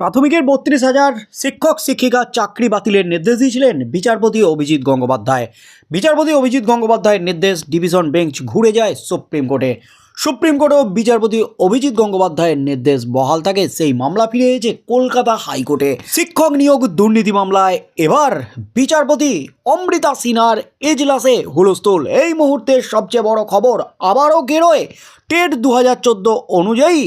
প্রাথমিকের বত্রিশ হাজার শিক্ষক, শিক্ষিকা চাকরি বাতিলের নির্দেশ দিয়েছিলেন বিচারপতি অভিজিৎ গঙ্গোপাধ্যায়। বিচারপতি অভিজিৎ গঙ্গোপাধ্যায়ের নির্দেশ ডিভিশন বেঞ্চ ঘুরে যায় সুপ্রিম কোর্টে। সুপ্রিম কোর্টেও বিচারপতি অভিজিৎ গঙ্গোপাধ্যায়ের নির্দেশ বহাল থাকে, সেই মামলা ফিরে এসেছে কলকাতা হাইকোর্টে। শিক্ষক নিয়োগ দুর্নীতি মামলায় এবার বিচারপতি অমৃতা সিনহার এজলাসে হুলস্থুল। এই মুহূর্তের সবচেয়ে বড় খবর আবারও গেরোয়। টেট দু হাজার চোদ্দ অনুযায়ী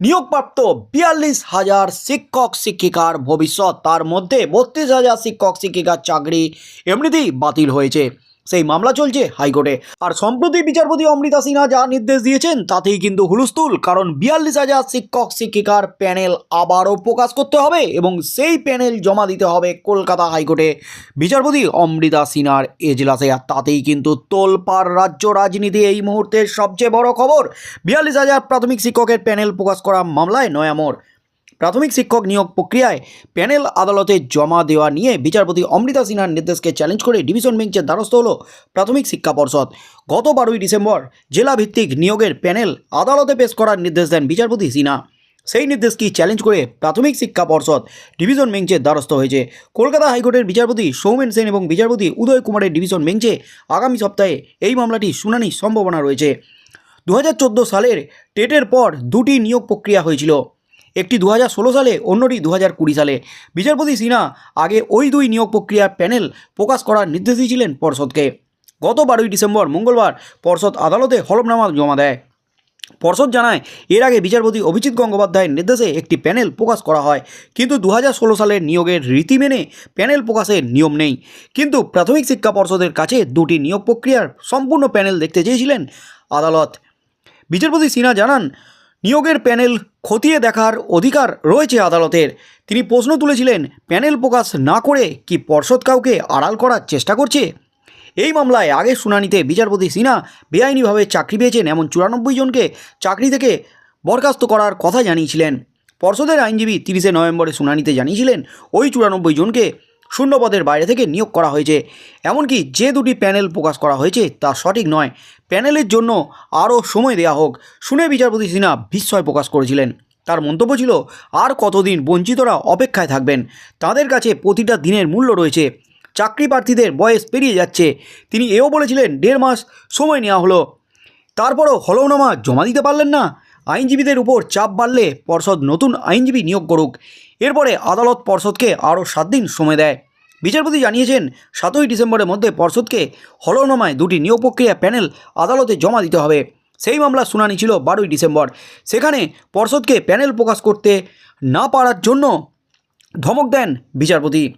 নিয়োগপ্রাপ্ত বিয়াল্লিশ হাজার শিক্ষক, শিক্ষিকার ভবিষ্যৎ। তার মধ্যে বত্রিশ হাজার শিক্ষক, শিক্ষিকার চাকরি এমনিতেই বাতিল হয়েছে। সেই মামলা চলছে হাইকোর্টে। আর সম্প্রতি বিচারপতি অমৃতা সিনহা যা নির্দেশ দিয়েছেন, তাতেই কিন্তু হুলস্থুল, কারণ বিয়াল্লিশ হাজার শিক্ষক, শিক্ষিকার প্যানেল আবারও প্রকাশ করতে হবে এবং সেই প্যানেল জমা দিতে হবে কলকাতা হাইকোর্টে। বিচারপতি অমৃতা সিনহার এজলাসে, আর তাতেই কিন্তু তোলপাড় রাজ্য রাজনীতি এই মুহূর্তের সবচেয়ে বড় খবর। বিয়াল্লিশ হাজার প্রাথমিক শিক্ষকের প্যানেল প্রকাশ করা মামলায় নয়ামোড় প্রাথমিক শিক্ষক নিয়োগ প্রক্রিয়ায় প্যানেল আদালতে জমা দেওয়া নিয়ে বিচারপতি অমৃতা সিনহার নির্দেশকে চ্যালেঞ্জ করে ডিভিশন বেঞ্চের দ্বারস্থ হল প্রাথমিক শিক্ষা পর্ষদ। গত বারোই ডিসেম্বর জেলা ভিত্তিক নিয়োগের প্যানেল আদালতে পেশ করার নির্দেশ দেন বিচারপতি সিনহা। সেই নির্দেশকে চ্যালেঞ্জ করে প্রাথমিক শিক্ষা পর্ষদ ডিভিশন বেঞ্চের দ্বারস্থ হয়েছে। কলকাতা হাইকোর্টের বিচারপতি সৌমেন সেন এবং বিচারপতি উদয় কুমারের ডিভিশন বেঞ্চে আগামী সপ্তাহে এই মামলাটি শুনানির সম্ভাবনা রয়েছে। দু হাজার চোদ্দ সালের টেটের পর দুটি নিয়োগ প্রক্রিয়া হয়েছিল। একটি দু হাজার ষোলো সালে, অন্যটি দু কুড়ি সালে। বিচারপতি সিনহা আগে ওই দুই নিয়োগ প্রক্রিয়ার প্যানেল প্রকাশ করার নির্দেশ দিয়েছিলেন পর্ষদকে। গত বারোই ডিসেম্বর, মঙ্গলবার পর্ষদ আদালতে হলফনামা জমা দেয়। পর্ষদ জানায়, এর আগে বিচারপতি অভিজিৎ গঙ্গোপাধ্যায়ের নির্দেশে একটি প্যানেল প্রকাশ করা হয়, কিন্তু দু সালের নিয়োগের রীতি মেনে প্যানেল প্রকাশের নিয়ম নেই। কিন্তু প্রাথমিক শিক্ষা পর্ষদের কাছে দুটি নিয়োগ প্রক্রিয়ার সম্পূর্ণ প্যানেল দেখতে চেয়েছিলেন আদালত। বিচারপতি সিনহা জানান নিয়োগের প্যানেল খতিয়ে দেখার অধিকার রয়েছে আদালতের। তিনি প্রশ্ন তুলেছিলেন, প্যানেল প্রকাশ না করে কি পর্ষদ কাউকে আড়াল করার চেষ্টা করছে? এই মামলায় আগের শুনানিতে বিচারপতি সিনহা বেআইনিভাবে চাকরি পেয়েছেন এমন চুরানব্বই জনকে চাকরি থেকে বরখাস্ত করার কথা জানিয়েছিলেন। পর্ষদের আইনজীবী তিরিশে নভেম্বরে শুনানিতে জানিয়েছিলেন, ওই চুরানব্বই জনকে শূন্যপদের বাইরে থেকে নিয়োগ করা হয়েছে। এমনকি যে দুটি প্যানেল প্রকাশ করা হয়েছে তা সঠিক নয়। প্যানেলের জন্য আরও সময় দেওয়া হোক, শুনে বিচারপতি সিনহা বিস্ময় প্রকাশ করেছিলেন। তার মন্তব্য ছিল, আর কতদিন বঞ্চিতরা অপেক্ষায় থাকবেন? তাদের কাছে প্রতিটা দিনের মূল্য রয়েছে। চাকরি প্রার্থীদের বয়স পেরিয়ে যাচ্ছে। তিনি এও বলেছিলেন, দেড় মাস সময় নেওয়া হলো। তারপরও হলফনামা জমা দিতে পারলেন না। আইনজীবীদের উপর চাপ বাড়লে পর্ষদ নতুন আইনজীবী নিয়োগ করুক। এরপরে আদালত পর্ষদকে আরও সাত দিন সময় দেয়। বিচারপতি জানিয়েছেন, সাতই ডিসেম্বরের মধ্যে পর্ষদকে হলফনামায় দুটি নিয়োগ প্রক্রিয়া প্যানেল আদালতে জমা দিতে হবে। সেই মামলার শুনানি ছিল বারোই ডিসেম্বর। সেখানে পর্ষদকে প্যানেল প্রকাশ করতে না পারার জন্য ধমক দেন বিচারপতি।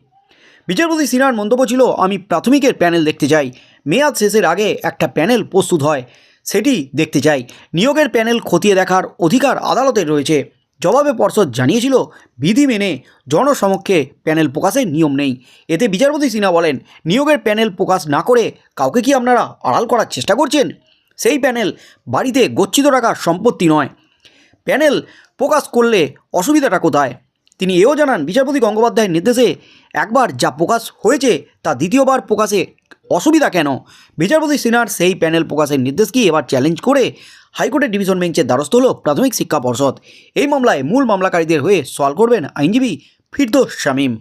বিচারপতি সিনহার মন্তব্য ছিল, আমি প্রাথমিকের প্যানেল দেখতে চাই। মেয়াদ শেষের আগে একটা প্যানেল প্রস্তুত হয়। সেটি দেখতে চাই নিয়োগের প্যানেল খতিয়ে দেখার অধিকার আদালতের রয়েছে। জবাবে পর্ষদ জানিয়েছিল, বিধি মেনে জনসমক্ষে প্যানেল প্রকাশের নিয়ম নেই। এতে বিচারপতি সিনহা বলেন, নিয়োগের প্যানেল প্রকাশ না করে কাউকে কি আপনারা আড়াল করার চেষ্টা করছেন? সেই প্যানেল বাড়িতে গচ্ছিত রাখার সম্পত্তি নয়। প্যানেল প্রকাশ করলে অসুবিধাটা কোথায়? তিনি এও জানান, বিচারপতি গঙ্গোপাধ্যায়ের নির্দেশে একবার যা প্রকাশ হয়েছে তা দ্বিতীয়বার প্রকাশে অসুবিধা কেন? বিচারপতি সিনহার সেই প্যানেল প্রকাশের নির্দেশ কি এবার চ্যালেঞ্জ করে হাইকোর্টের ডিভিশন বেঞ্চের দ্বারস্থ হল প্রাথমিক শিক্ষা পর্ষদ? এই মামলায় মূল মামলাকারীদের হয়ে সওয়াল করবেন আইনজীবী ফিরদোস শামীম।